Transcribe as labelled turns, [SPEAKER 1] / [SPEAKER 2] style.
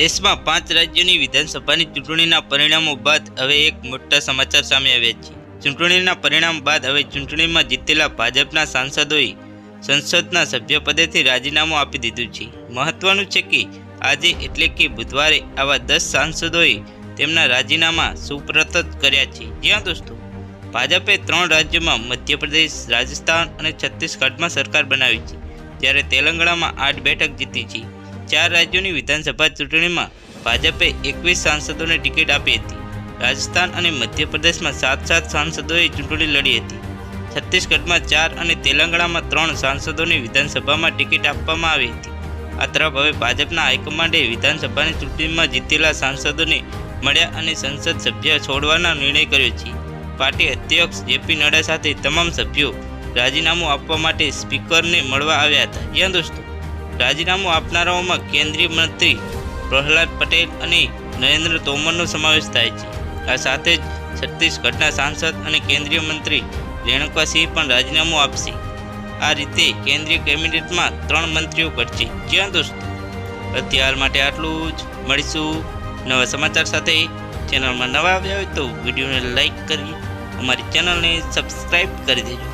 [SPEAKER 1] દેશમાં પાંચ રાજ્યોની વિધાનસભાની ચૂંટણીના પરિણામો બાદ હવે એક મોટા સમાચાર સામે આવ્યા છે. ચૂંટણીના પરિણામ બાદ હવે ચૂંટણીમાં જીતેલા ભાજપના સાંસદોએ સંસદના સભ્યપદેથી રાજીનામું આપી દીધું છે. મહત્વનું છે કે આજે એટલે કે બુધવારે આવા દસ સાંસદોએ તેમના રાજીનામા સુપ્રત કર્યા છે. જ્યાં દોસ્તો, ભાજપે ત્રણ રાજ્યોમાં મધ્યપ્રદેશ, રાજસ્થાન અને છત્તીસગઢમાં સરકાર બનાવી છે. જ્યારે તેલંગાણામાં આઠ બેઠક જીતી છે. ચાર રાજ્યોની વિધાનસભા ચૂંટણીમાં ભાજપે એકવીસ સાંસદોને ટિકિટ આપી હતી. રાજસ્થાન અને મધ્યપ્રદેશમાં સાત સાત સાંસદોએ ચૂંટણી લડી હતી. છત્તીસગઢમાં ચાર અને તેલંગાણામાં ત્રણ સાંસદોની વિધાનસભામાં ટિકિટ આપવામાં આવી હતી. આ તરફ હવે ભાજપના હાઈકમાન્ડે વિધાનસભાની ચૂંટણીમાં જીતેલા સાંસદોને મળ્યા અને સંસદ સભ્ય છોડવાનો નિર્ણય કર્યો છે. પાર્ટી અધ્યક્ષ જેપી નડ્ડા સાથે તમામ સભ્યો રાજીનામું આપવા માટે સ્પીકરને મળવા આવ્યા હતા. યા દોસ્તો રાજીનામું આપનારાઓમાં કેન્દ્રીય મંત્રી પ્રહલાદ પટેલ અને નરેન્દ્ર તોમરનો સમાવેશ થાય છે. આ સાથે જ છત્તીસગઢના સાંસદ અને કેન્દ્રીય મંત્રી રેણુકાસિંહ પણ રાજીનામું આપશે. આ રીતે કેન્દ્રીય કેબિનેટમાં ત્રણ મંત્રીઓ ઘટશે. જ્યાં દોસ્તો, અત્યાર માટે આટલું જ. મળીશું નવા સમાચાર સાથે. ચેનલમાં નવા આવ્યા હોય તો વિડીયોને લાઈક કરી, અમારી ચેનલને સબસ્ક્રાઈબ કરી દેજો.